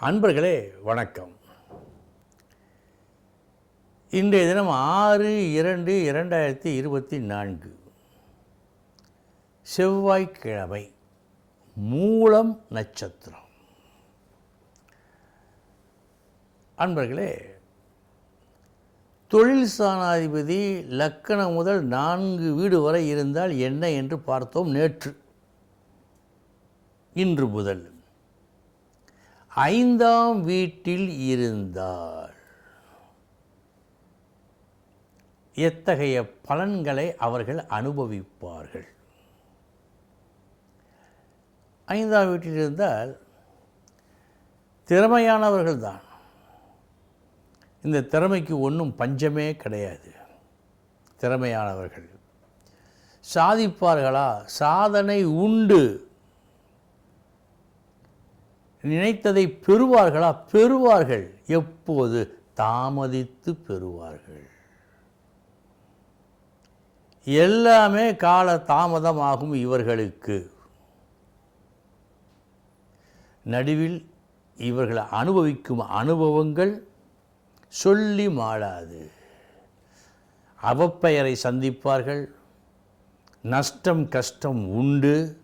அன்பர்களே வணக்கம். இன்றைய தினம் ஆறு இரண்டு இரண்டாயிரத்தி இருபத்தி நான்கு. செவ்வாய்க்கிழமை மூலம் நட்சத்திரம். அன்பர்களே தொழில் சாணாதிபதி லக்கணம் முதல் நான்கு வீடு வரை இருந்தால் என்ன என்று பார்த்தோம் நேற்று. இன்று முதல். ஐந்தாம் வீட்டில் இருந்தால் எத்தகைய பலன்களை அவர்கள் அனுபவிப்பார்கள்? ஐந்தாம் வீட்டில் இருந்தால் திறமையானவர்கள் தான். இந்த திறமைக்கு ஒன்றும் பஞ்சமே கிடையாது. திறமையானவர்கள். சாதிப்பார்களா? சாதனை உண்டு. நினைத்ததை பெறுவார்களா? பெறுவார்கள். எப்போது? தாமதித்து பெறுவார்கள். எல்லாமே கால தாமதமாகும் இவர்களுக்கு. நடுவில் இவர்கள் அனுபவிக்கும் அனுபவங்கள் சொல்லி மாளாது. அவப்பெயரை சந்திப்பார்கள். நஷ்டம் கஷ்டம் உண்டு.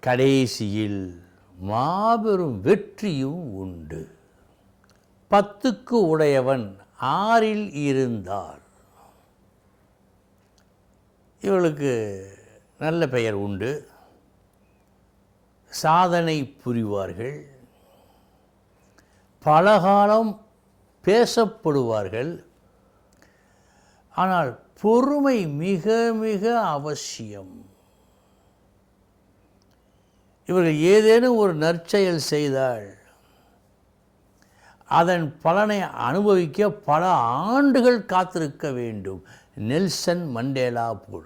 கடைசியில் மாபெரும் வெற்றியும் உண்டு. பத்துக்கு உடையவன் ஆறில் இருந்தார் இவளுக்கு நல்ல பெயர் உண்டு. சாதனை புரிவார்கள். பலகாலம் பேசப்படுவார்கள். ஆனால் பொறுமை மிக மிக அவசியம். இவர்கள் ஏதேனும் ஒரு நற்செயல் செய்தால் அதன் பலனை அனுபவிக்க பல ஆண்டுகள் காத்திருக்க வேண்டும். நெல்சன் மண்டேலா போல.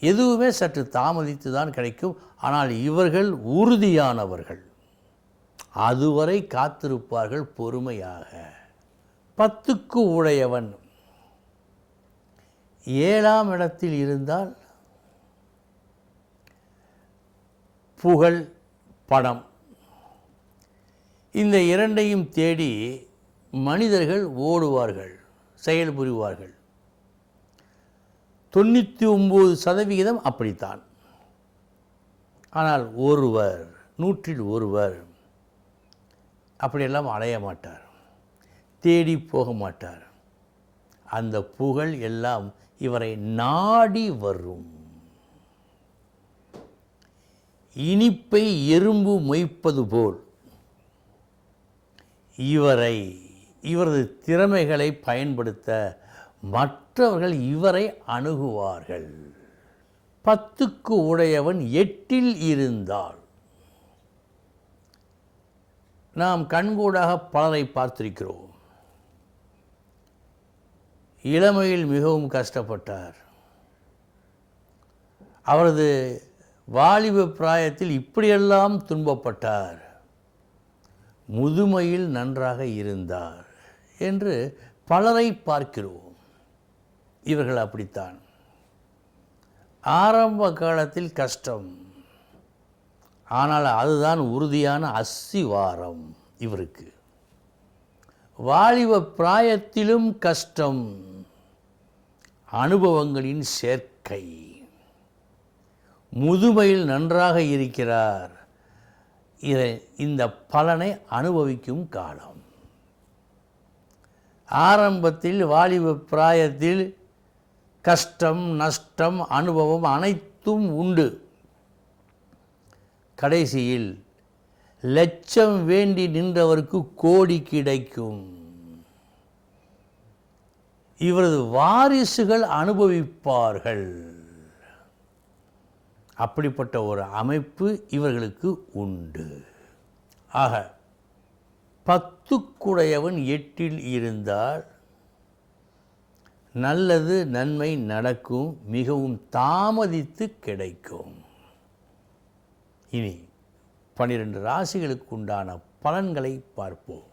எதுவுமே சற்று தாமதித்து தான் கிடைக்கும். ஆனால் இவர்கள் உறுதியானவர்கள். அதுவரை காத்திருப்பார்கள் பொறுமையாக. பத்துக்கு உடையவன். ஏழாம் இடத்தில் இருந்தால் புகழ் பணம் இந்த இரண்டையும் தேடி மனிதர்கள் ஓடுவார்கள் செயல் புரிவார்கள். தொண்ணூற்றி ஒம்பது சதவிகிதம் அப்படித்தான். ஆனால் ஒருவர் நூற்றில் ஒருவர் அப்படியெல்லாம் அடைய மாட்டார் தேடி போக மாட்டார். அந்த புகழ் எல்லாம் இவரை நாடி வரும். இனிப்பை எறும்பு மொய்ப்பது போல். இவரை இவரது திறமைகளை பயன்படுத்த மற்றவர்கள் இவரை அணுகுவார்கள். பத்துக்கு உடையவன் எட்டில் இருந்தால். நாம் கண்கூடாக பலரை பார்த்திருக்கிறோம். இளமையில் மிகவும் கஷ்டப்பட்டார். அவரது வாலிப பிராயத்தில் இப்படியெல்லாம் துன்பப்பட்டார். முதுமையில் நன்றாக இருந்தார் என்று பலரை பார்க்கிறோம். இவர்கள் அப்படித்தான். ஆரம்ப காலத்தில் கஷ்டம். ஆனால் அதுதான் உறுதியான அஸ்திவாரம் இவருக்கு. வாலிப பிராயத்திலும் கஷ்டம். அனுபவங்களின் சேர்க்கை. முதுமையில் நன்றாக இருக்கிறார். இதை இந்த பலனை அனுபவிக்கும் காலம். ஆரம்பத்தில் வாலிப பிராயத்தில் கஷ்டம் நஷ்டம் அனுபவம் அனைத்தும் உண்டு. கடைசியில் லட்சம் வேண்டி நின்றவருக்கு கோடி கிடைக்கும். இவரது வாரிசுகள் அனுபவிப்பார்கள். அப்படிப்பட்ட ஒரு அமைப்பு இவர்களுக்கு உண்டு. ஆக பத்துக்குடையவன் எட்டில் இருந்தால் நல்லது நன்மை நடக்கும் மிகவும் தாமதித்து கிடைக்கும். இனி பனிரெண்டு ராசிகளுக்கு உண்டான பலன்களை பார்ப்போம்.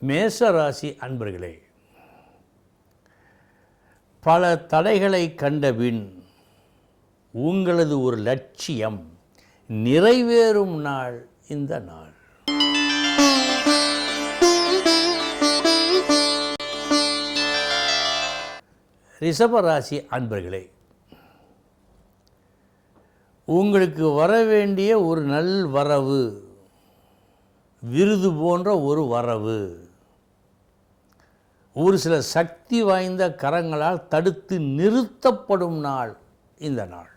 மேச ராசி அன்பர்களே பல தடைகளை கண்டபின் உங்களது ஒரு லட்சியம் நிறைவேறும் நாள் இந்த நாள். ரிஷபராசி அன்பர்களே உங்களுக்கு வர வேண்டிய ஒரு நல் வரவு விருது போன்ற ஒரு வரவு. ஒரு சில சக்தி வாய்ந்த கரங்களால் தடுத்து நிறுத்தப்படும் நாள் இந்த நாள்.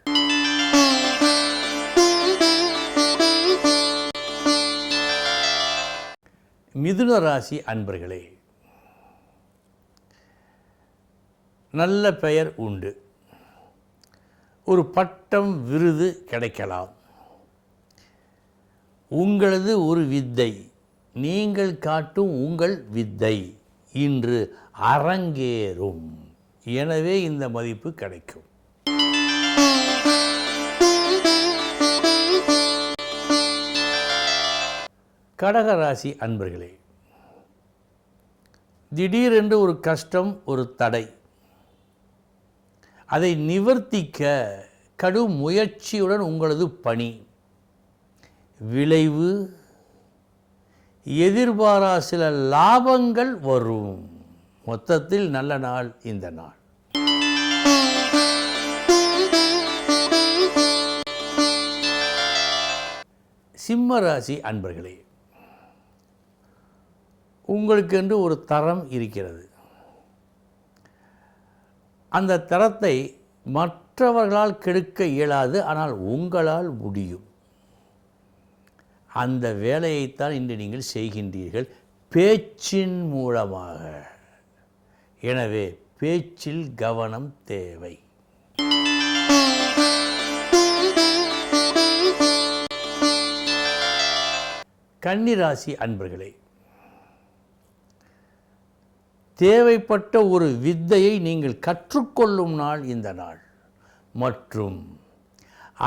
மிதுன ராசி அன்பர்களே நல்ல பெயர் உண்டு. ஒரு பட்டம் விருது கிடைக்கலாம். உங்களது ஒரு வித்தை நீங்கள் காட்டும் உங்கள் வித்தை. இன்று அரங்கேறும். எனவே இந்த மதிப்பு கிடைக்கும். கடகராசி அன்பர்களே திடீரென்று ஒரு கஷ்டம் ஒரு தடை. அதை நிவர்த்திக்க கடும் முயற்சியுடன் உங்களது பணி. விளைவு எதிர்பாரா சில லாபங்கள் வரும். மொத்தத்தில் நல்ல நாள் இந்த நாள். சிம்ம ராசி அன்பர்களே உங்களுக்கென்று ஒரு தரம் இருக்கிறது. அந்த தரத்தை மற்றவர்களால் கெடுக்க இயலாது ஆனால் உங்களால் முடியும். அந்த வேலையைத்தான் இன்று நீங்கள் செய்கின்றீர்கள். பேச்சின் மூலமாக. எனவே பேச்சில் கவனம் தேவை. கன்னிராசி அன்பர்களே தேவைப்பட்ட ஒரு வித்தையை நீங்கள் கற்றுக்கொள்ளும் நாள் இந்த நாள். மற்றும்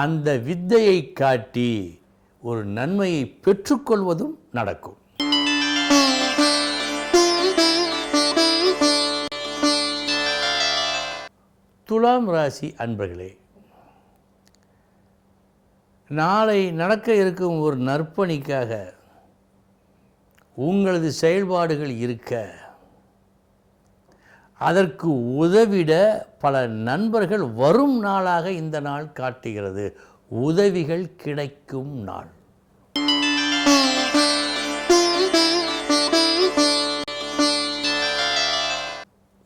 அந்த வித்தையை காட்டி ஒரு நன்மையை பெற்றுக்கொள்வதும் நடக்கும். துலாம் ராசி அன்பர்களே நாளை நடக்க இருக்கும் ஒரு நற்பணிக்காக உங்களது செயல்பாடுகள் இருக்க அதற்கு உதவிட பல நண்பர்கள் வரும் நாளாக இந்த நாள் காட்டுகிறது. உதவிகள் கிடைக்கும் நாள்.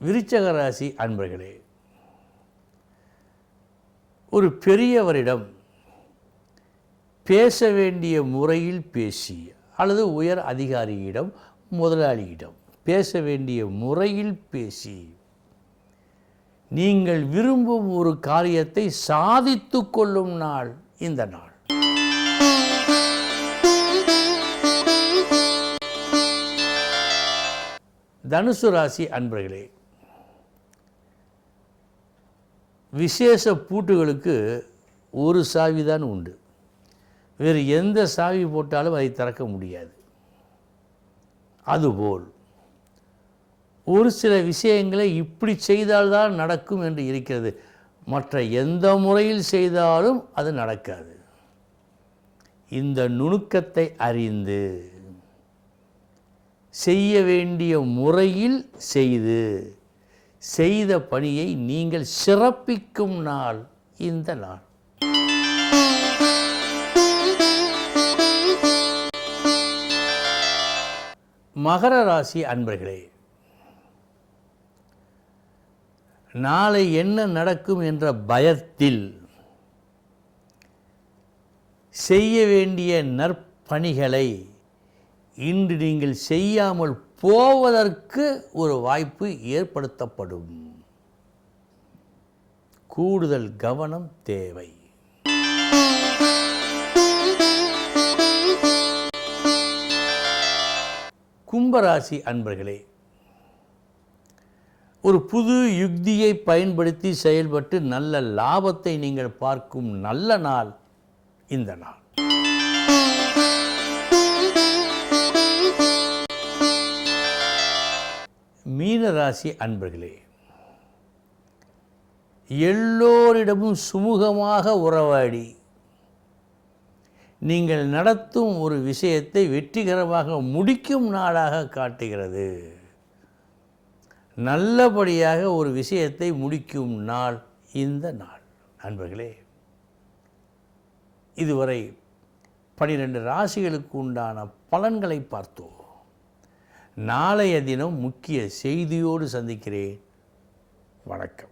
விருச்சக ராசி அன்பர்களே ஒரு பெரியவரிடம் பேச வேண்டிய முறையில் பேசி அல்லது உயர் அதிகாரியிடம் முதலாளியிடம் பேச வேண்டிய முறையில் பேசி நீங்கள் விரும்பும் ஒரு காரியத்தை சாதித்து கொள்ளும் நாள் இந்த நாள். தனுசு ராசி அன்பர்களே விசேஷ பூட்டுகளுக்கு ஒரு சாவி தான் உண்டு. வேறு எந்த சாவி போட்டாலும் அதை திறக்க முடியாது. அதுபோல் ஒரு சில விஷயங்களை இப்படி செய்தால்தான் நடக்கும் என்று இருக்கிறது. மற்ற எந்த முறையில் செய்தாலும் அது நடக்காது. இந்த நுணுக்கத்தை அறிந்து செய்ய வேண்டிய முறையில் செய்து செய்த பணியை நீங்கள் சிறப்பிக்கும் நாள் இந்த நாள். மகர ராசி அன்பர்களே நாளை என்ன நடக்கும் என்ற பயத்தில் செய்ய வேண்டிய நற்பணிகளை இன்று நீங்கள் செய்யாமல் போவதற்கு ஒரு வாய்ப்பு ஏற்படுத்தப்படும். கூடுதல் கவனம் தேவை. கும்பராசி அன்பர்களே ஒரு புது யுக்தியை பயன்படுத்தி செயல்பட்டு நல்ல லாபத்தை நீங்கள் பார்க்கும் நல்ல நாள் இந்த நாள். மீனராசி அன்பர்களே எல்லோரிடமும் சுமூகமாக உறவாடி நீங்கள் நடத்தும் ஒரு விஷயத்தை வெற்றிகரமாக முடிக்கும் நாளாக காட்டுகிறது. நல்லபடியாக ஒரு விஷயத்தை முடிக்கும் நாள் இந்த நாள். நண்பர்களே இதுவரை பனிரெண்டு ராசிகளுக்கு உண்டான பலன்களை பார்த்தோம். நாளைய தினம் முக்கிய செய்தியோடு சந்திக்கிறேன். வணக்கம்.